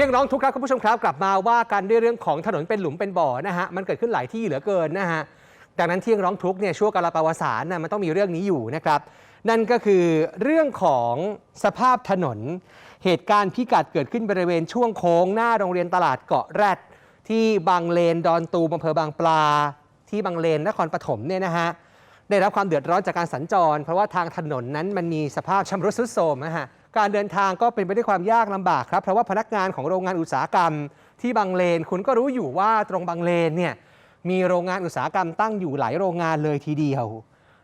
ที่ยงร้องทุกข์ครับคุณผู้ชมครับกลับมาว่ากันด้วยเรื่องของถนนเป็นหลุมเป็นบ่อนะฮะมันเกิดขึ้นหลายที่เหลือเกินนะฮะดังนั้นเที่ยงร้องทุกข์เนี่ยช่วงกาลปวสารนะมันต้องมีเรื่องนี้อยู่นะครับ นั่นก็คือเรื่องของสภาพถนน เหตุการณ์พิกัดเกิดขึ้นบริเวณช่วงโค้งหน้าโรงเรียนตลาดเกาะแรดที่บางเลนดอนตูมอำเภอบางปลา ที่บางเลนนครปฐมเนี่ยนะฮะ ได้รับความเดือดร้อนจากการสัญจร เพราะว่าทางถนนนั้นมันมีสภาพชำรุดทรุดโทรมนะฮะการเดินทางก็เป็นไปด้วยความยากลำบากครับเพราะว่าพนักงานของโรงงานอุตสาหกรรม ที่บางเลน คุณก็รู้อยู่ว่าตรงบางเลนเนี่ยมีโรงงานอุตสาหกรรมตั้งอยู่หลายโรงงานเลยทีเดียว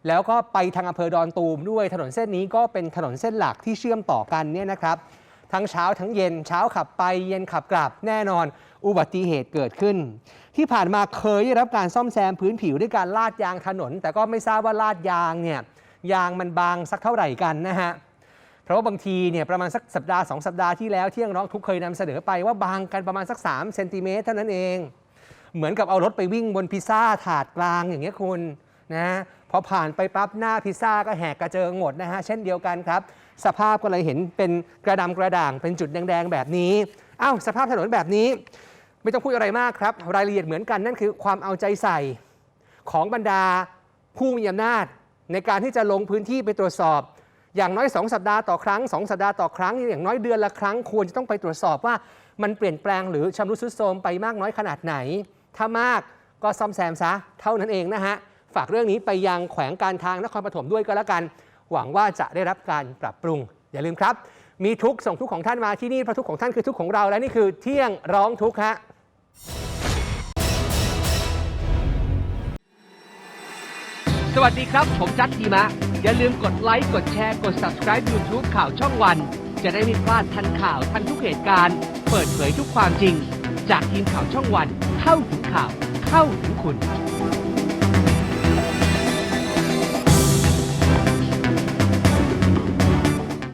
แล้วก็ไปทางอำเภอดอนตูมด้วยถนนเส้นนี้ก็เป็นถนนเส้นหลักที่เชื่อมต่อกันเนี่ยนะครับ ทั้งเช้าทั้งเย็นเช้าขับไปเย็นขับกลับแน่นอน อุบัติเหตุเกิดขึ้น ที่ผ่านมาเคยได้รับการซ่อมแซมพื้นผิวด้วยการลาดยางถนน แต่ก็ไม่ทราบว่าลาดยางเนี่ยยางมันบางสักเท่าไหร่กันนะฮะเพราะว่าบางทีเนี่ยประมาณสักสัปดาห์ 2 สัปดาห์ที่แล้วที่ยังร้องทุกเคยนำเสนอไปว่าบางกันประมาณสัก3เซนติเมตรเท่านั้นเอง เหมือนกับเอารถไปวิ่งบนพิซซ่าถาดกลางอย่างเงี้ยคุณ นะพอผ่านไปปั๊บหน้าพิซซ่าก็แหกกระเจิงหมดนะฮะเช่นเดียวกันครับ สภาพก็เลยเห็นเป็นกระดำกระด่างเป็นจุดแดง ๆ แบบนี้อ้าวสภาพถนนแบบนี้ ไม่ต้องพูดอะไรมากครับ รายละเอียดเหมือนกันนั่นคือความเอาใจใส่ของบรรดาผู้มีอำนาจ ในการที่จะลงพื้นที่ไปตรวจสอบ อย่างน้อย 2 สัปดาห์ต่อครั้ง 2 สัปดาห์ต่อครั้ง อย่างน้อยเดือนละครั้งควรจะต้องไปตรวจสอบว่ามันเปลี่ยนแปลงหรือชำรุดทรุดโทรมไปมากน้อยขนาดไหน ถ้ามากก็ซ่อมแซมซะเท่านั้นเองนะฮะ ฝากเรื่องนี้ไปยังแขวงการทางนครปฐมด้วยก็แล้วกัน หวังว่าจะได้รับการปรับปรุง อย่าลืมครับ มีทุกส่งทุกของท่านมาที่นี่เพราะทุกของท่านคือทุกของเราและนี่คือเที่ยงร้องทุกข์ฮะสวัสดีครับ ผมจัดทีมะ อย่าลืมกดไลค์ กดแชร์ กด subscribe YouTube ข่าวช่องวัน จะได้ไม่พลาดทันข่าวทันทุกเหตุการณ์ เปิดเผยทุกความจริง จากทีมข่าวช่องวัน เข้าถึงข่าว เข้าถึงคุณ